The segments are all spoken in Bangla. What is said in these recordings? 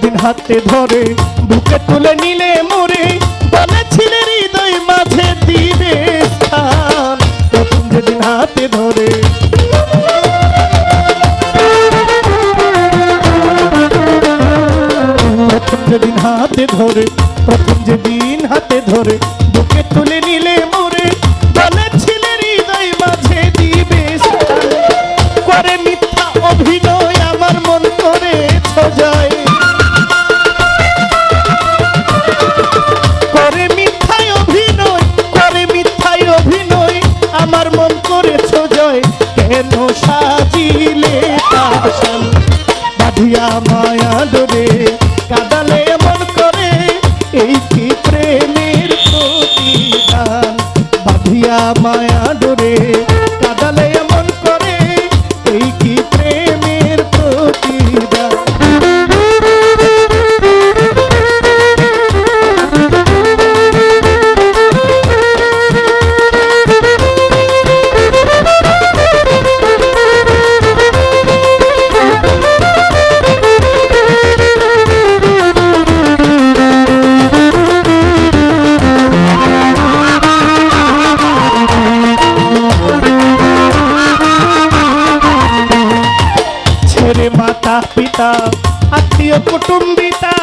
যেদিন হাতে ধরে বুকে তুলে নিলে মোরে, বলেছিলে হৃদয় মাঝে দিবে স্থান। প্রথম যেদিন হাতে ধরে, প্রথম যেদিন হাতে ধরে, প্রথম যেদিন হাতে ধরে, বুকে তুলে নিলে বাঁধিয়া মায়া ডোরে পিতা আত্মীয় কুটুম্বিতা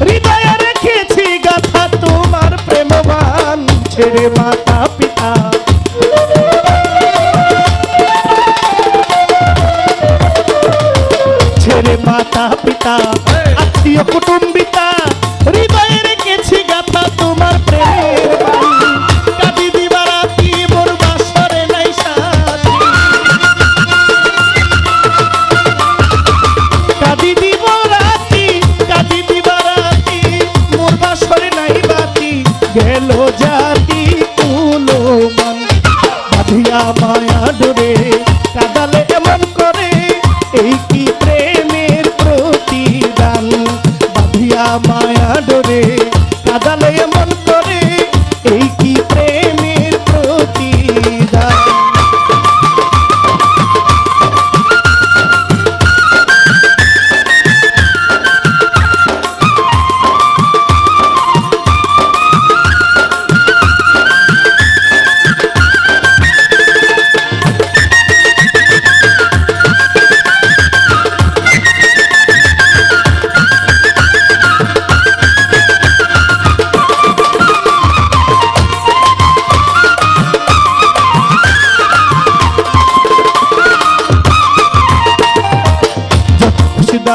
হৃদয়ে রেখেছি গাথা তোমার প্রেমবান ছেড়ে মাতা পিতা। ছেড়ে মাতা পিতা আত্মীয় কুটুম্বিতা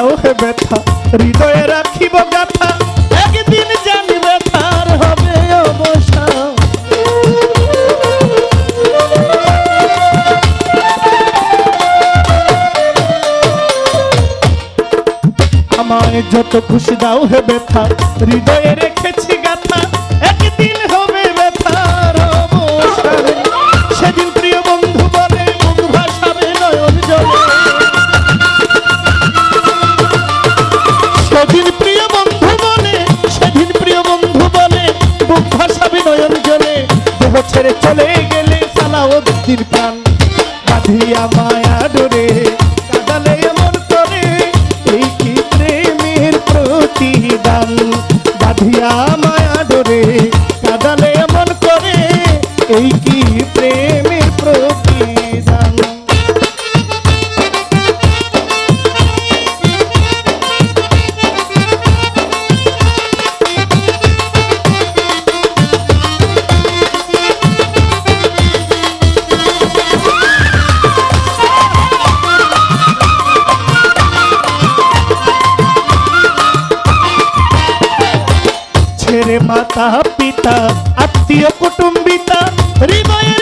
দাও হে ব্যথা, হৃদয়ে রাখিব গাথা একদিন জানিবে তার হবে অবসান আমায় যত খুশি দাও হে ব্যথা, হৃদয়ে রেখেছি দেহ ছেড়ে চলে গেলে সালাউদ্দিন প্রাণ। বাঁধিয়া মায়া ডোরে, কাদালে এমন করে, এই কি প্রেমের প্রতিদান? বাঁধিয়া মায়া ডোরে, কাদালে এমন করে, এই কি মাতা পিতা আত্মীয় কুটুম্বিতা হৃদয়ে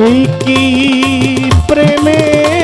এই কি প্রেমের